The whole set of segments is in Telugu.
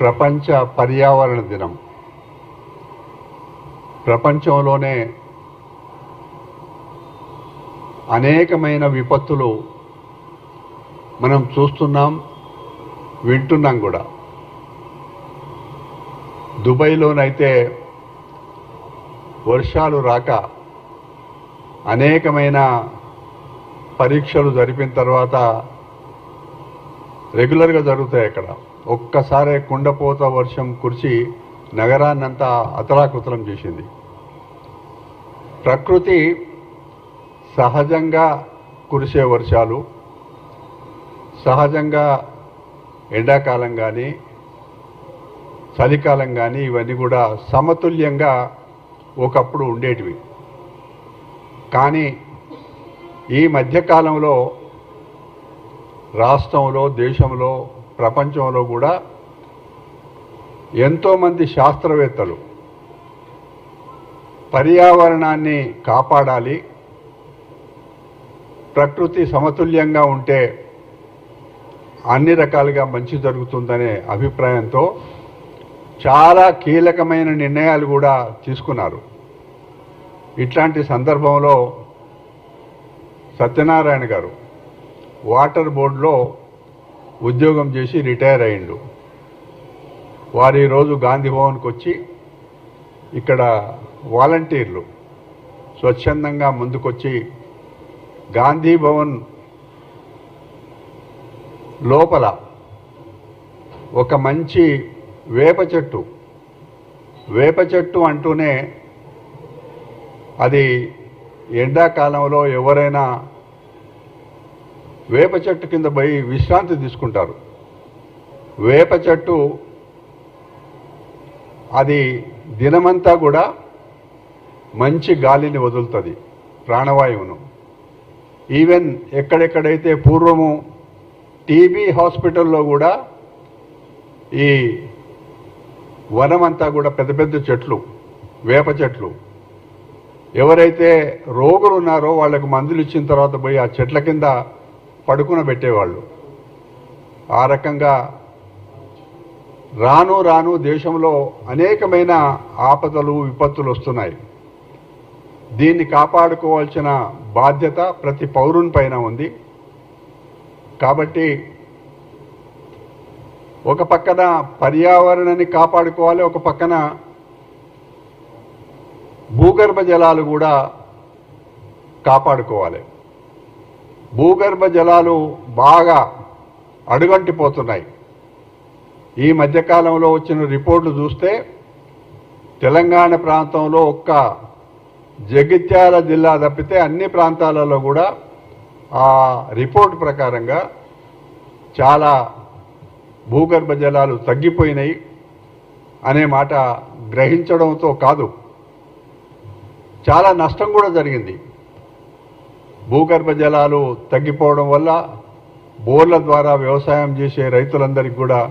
ప్రపంచ పర్యావరణ దినం. ప్రపంచంలోనే అనేకమైన విపత్తులు మనం చూస్తున్నాం వింటున్నాం కూడా. దుబాయ్లోనైతే వర్షాలు రాక అనేకమైన పరీక్షలు జరిపిన తర్వాత రెగ్యులర్గా జరుగుతాయి అక్కడ. ఒక్కసారే కుండపోత వర్షం కురిసి నగరాన్నంతా అతలాకుతలం చేసింది. ప్రకృతి సహజంగా కురిసే వర్షాలు సహజంగా ఎండాకాలం కానీ చలికాలం కానీ ఇవన్నీ కూడా సమతుల్యంగా ఒకప్పుడు ఉండేటివి. కానీ ఈ మధ్యకాలంలో రాష్ట్రంలో దేశంలో ప్రపంచంలో కూడా ఎంతోమంది శాస్త్రవేత్తలు పర్యావరణాన్ని కాపాడాలి ప్రకృతి సమతుల్యంగా ఉంటే అన్ని రకాలుగా మంచి జరుగుతుందనే అభిప్రాయంతో చాలా కీలకమైన నిర్ణయాలు కూడా తీసుకున్నారు. ఇట్లాంటి సందర్భంలో సత్యనారాయణ గారు వాటర్ బోర్డులో ఉద్యోగం చేసి రిటైర్ అయిండు. వారు ఈరోజు గాంధీ భవన్కి వచ్చి ఇక్కడ వాలంటీర్లు స్వచ్ఛందంగా ముందుకొచ్చి గాంధీ భవన్ లోపల ఒక మంచి వేప చెట్టు వేప చెట్టు అంటూనే అది ఎండాకాలంలో ఎవరైనా వేప చెట్టు కింద పోయి విశ్రాంతి తీసుకుంటారు. వేప చెట్టు అది దినమంతా కూడా మంచి గాలిని వదులుతుంది ప్రాణవాయువును. ఈవెన్ ఎక్కడెక్కడైతే పూర్వము టీబీ హాస్పిటల్లో కూడా ఈ వనమంతా కూడా పెద్ద పెద్ద చెట్లు వేప చెట్లు. ఎవరైతే రోగులు ఉన్నారో వాళ్ళకు మందులు ఇచ్చిన తర్వాత పోయి ఆ చెట్ల కింద పడుకున పెట్టేవాళ్ళు ఆ రకంగా రాను రాను దేశంలో అనేకమైన ఆపదలు విపత్తులు వస్తున్నాయి. దీన్ని కాపాడుకోవాల్సిన బాధ్యత ప్రతి పౌరుని పైన ఉంది. కాబట్టి ఒక పక్కన పర్యావరణాన్ని కాపాడుకోవాలి ఒక పక్కన భూగర్భ జలాలు కూడా కాపాడుకోవాలి. భూగర్భ జలాలు బాగా అడుగంటిపోతున్నాయి. ఈ మధ్యకాలంలో వచ్చిన రిపోర్ట్లు చూస్తే తెలంగాణ ప్రాంతంలో ఒక్క జగిత్యాల జిల్లా తప్పితే అన్ని ప్రాంతాలలో కూడా ఆ రిపోర్ట్ ప్రకారంగా చాలా భూగర్భ జలాలు తగ్గిపోయినాయి అనే మాట గ్రహించడంతో కాదు. చాలా నష్టం కూడా జరిగింది. భూగర్భ జలాలు తగ్గిపోవడం వల్ల బోర్ల ద్వారా వ్యవసాయం చేసే రైతులందరికీ కూడా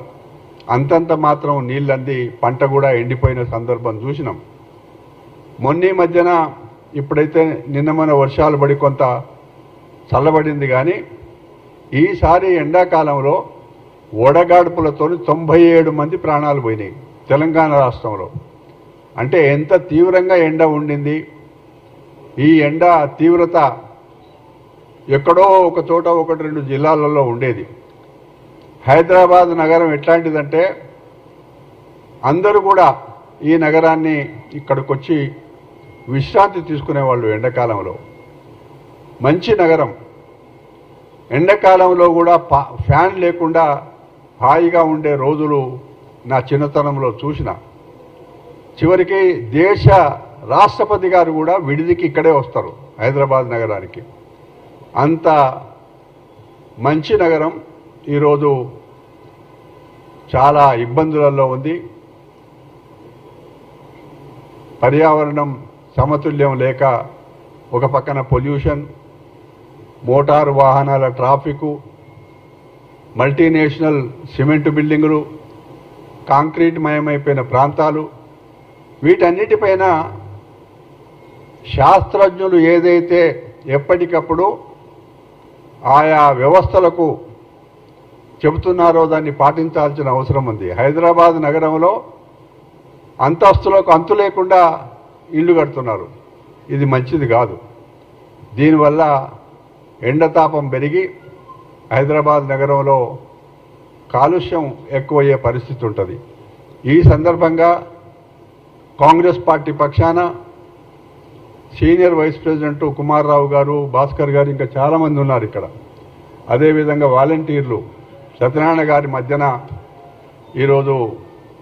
అంతంత మాత్రం నీళ్ళంది పంట కూడా ఎండిపోయిన సందర్భం చూసినాం. మొన్న మధ్యన ఇప్పుడైతే నిన్నమైన వర్షాలు పడి కొంత చల్లబడింది కానీ ఈసారి ఎండాకాలంలో వడగాడుపులతో తొంభై ఏడు మంది ప్రాణాలు పోయినాయి తెలంగాణ రాష్ట్రంలో. అంటే ఎంత తీవ్రంగా ఎండ ఉండింది. ఈ ఎండ తీవ్రత ఎక్కడో ఒక చోట ఒకటి రెండు జిల్లాలలో ఉండేది. హైదరాబాద్ నగరం ఎట్లాంటిదంటే అందరూ కూడా ఈ నగరాన్ని ఇక్కడికి వచ్చి విశ్రాంతి తీసుకునేవాళ్ళు ఎండాకాలంలో. మంచి నగరం. ఎండాకాలంలో కూడా ఫ్యాన్ లేకుండా హాయిగా ఉండే రోజులు నా చిన్నతనంలో చూసిన. చివరికి దేశ రాష్ట్రపతి గారు కూడా విడిదికి ఇక్కడే వస్తారు హైదరాబాద్ నగరానికి. అంత మంచి నగరం ఈరోజు చాలా ఇబ్బందులలో ఉంది. పర్యావరణం సమతుల్యం లేక ఒక పక్కన పొల్యూషన్ మోటారు వాహనాల ట్రాఫికు మల్టీనేషనల్ సిమెంట్ బిల్డింగులు కాంక్రీట్ మయమైపోయిన ప్రాంతాలు వీటన్నిటిపైన శాస్త్రజ్ఞులు ఏదైతే ఎప్పటికప్పుడు ఆయా వ్యవస్థలకు చెబుతున్నారో దాన్ని పాటించాల్సిన అవసరం ఉంది. హైదరాబాద్ నగరంలో అంతస్తులకు అంతు లేకుండా ఇల్లు కడుతున్నారు. ఇది మంచిది కాదు. దీనివల్ల ఎండతాపం పెరిగి హైదరాబాద్ నగరంలో కాలుష్యం ఎక్కువయ్యే పరిస్థితి ఉంటుంది. ఈ సందర్భంగా కాంగ్రెస్ పార్టీ పక్షాన senior vice president Kumar Rao garu Bhaskar garu ఇంకా చాలామంది ఉన్నారు ఇక్కడ. అదేవిధంగా వాలంటీర్లు సత్యనారాయణ గారి మధ్యన ఈరోజు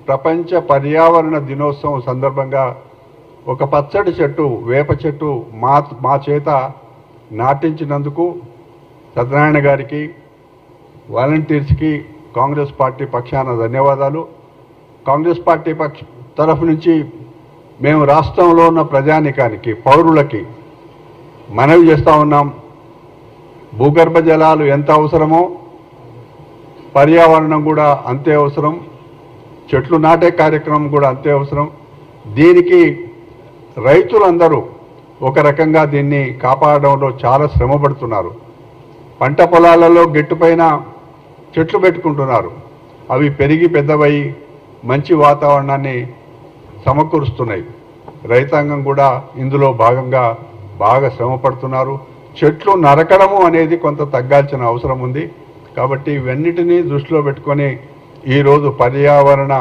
ప్రపంచ పర్యావరణ దినోత్సవం సందర్భంగా ఒక పచ్చడి చెట్టు వేప చెట్టు మా మా చేత నాటించినందుకు సత్యనారాయణ గారికి వాలంటీర్స్కి కాంగ్రెస్ పార్టీ పక్షాన ధన్యవాదాలు. కాంగ్రెస్ పార్టీ పక్ష తరఫు నుంచి మేము రాష్ట్రంలో ఉన్న ప్రజానికానికి పౌరులకి మనవి చేస్తూ ఉన్నాం. భూగర్భ జలాలు ఎంత అవసరమో పర్యావరణం కూడా అంతే అవసరం. చెట్లు నాటే కార్యక్రమం కూడా అంతే అవసరం. దీనికి రైతులందరూ ఒక రకంగా దీన్ని కాపాడడంలో చాలా శ్రమ పడుతున్నారు పంట పొలాలలో గెట్టుపైన చెట్లు పెట్టుకుంటున్నారు. అవి పెరిగి పెద్దవై మంచి వాతావరణాన్ని సమకూరుస్తున్నాయి. రైతాంగం కూడా ఇందులో భాగంగా బాగా శ్రమ పడుతున్నారు చెట్లు నరకడము అనేది కొంత తగ్గాల్సిన అవసరం ఉంది. కాబట్టి ఇవన్నిటినీ దృష్టిలో పెట్టుకొని ఈరోజు పర్యావరణ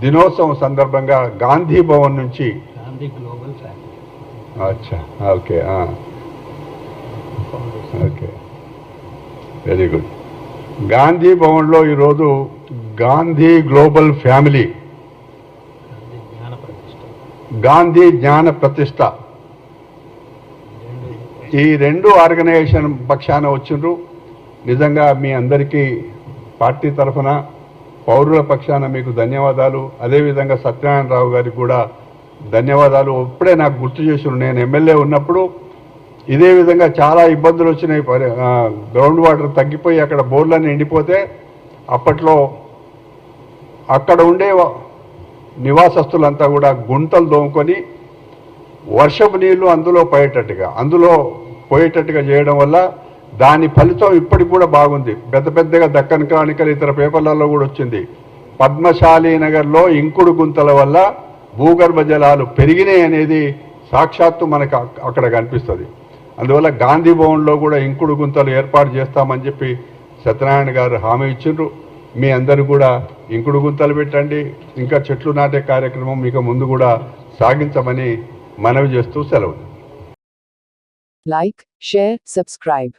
దినోత్సవం సందర్భంగా గాంధీ భవన్ నుంచి గాంధీ గ్లోబల్ ఫ్యామిలీ అచ్చా okay okay. Very good. Gandhi భవన్లో ఈరోజు గాంధీ గ్లోబల్ ఫ్యామిలీ గాంధీ జ్ఞాన ప్రతిష్ట. ఈ రెండు ఆర్గనైజేషన్ పక్షాన వచ్చిండ్రు. నిజంగా మీ అందరికీ పార్టీ తరఫున పౌరుల పక్షాన మీకు ధన్యవాదాలు. అదేవిధంగా సత్యనారాయణ రావు గారికి కూడా ధన్యవాదాలు. ఇప్పుడే నాకు గుర్తు చేసిండ్రు. నేను ఎమ్మెల్యే ఉన్నప్పుడు ఇదే విధంగా చాలా ఇబ్బందులు వచ్చినాయి. గ్రౌండ్ వాటర్ తగ్గిపోయి అక్కడ బోర్లన్నీ ఎండిపోతే అప్పట్లో అక్కడ ఉండే నివాసస్తులంతా కూడా గుంతలు దోముకొని వర్షపు నీళ్ళు అందులో పోయేటట్టుగా అందులో పోయేటట్టుగా చేయడం వల్ల దాని ఫలితం ఇప్పటికి కూడా బాగుంది. పెద్ద పెద్దగా దక్కన్ క్రానికల్ ఇతర పేపర్లలో కూడా వచ్చింది. పద్మశాలి నగర్లో ఇంకుడు గుంతల వల్ల భూగర్భ జలాలు పెరిగినాయి అనేది సాక్షాత్తు మనకు అక్కడ కనిపిస్తుంది. అందువల్ల గాంధీ భవన్లో కూడా ఇంకుడు గుంతలు ఏర్పాటు చేస్తామని చెప్పి సత్యనారాయణ గారు హామీ ఇచ్చిండ్రు. మీ అందరూ కూడా ఇంకుడు గుంతలు పెట్టండి. ఇంకా చెట్లు నాటే కార్యక్రమం మీకు ముందు కూడా సాగించమని మనవి చేస్తూ సెలవు. Like share subscribe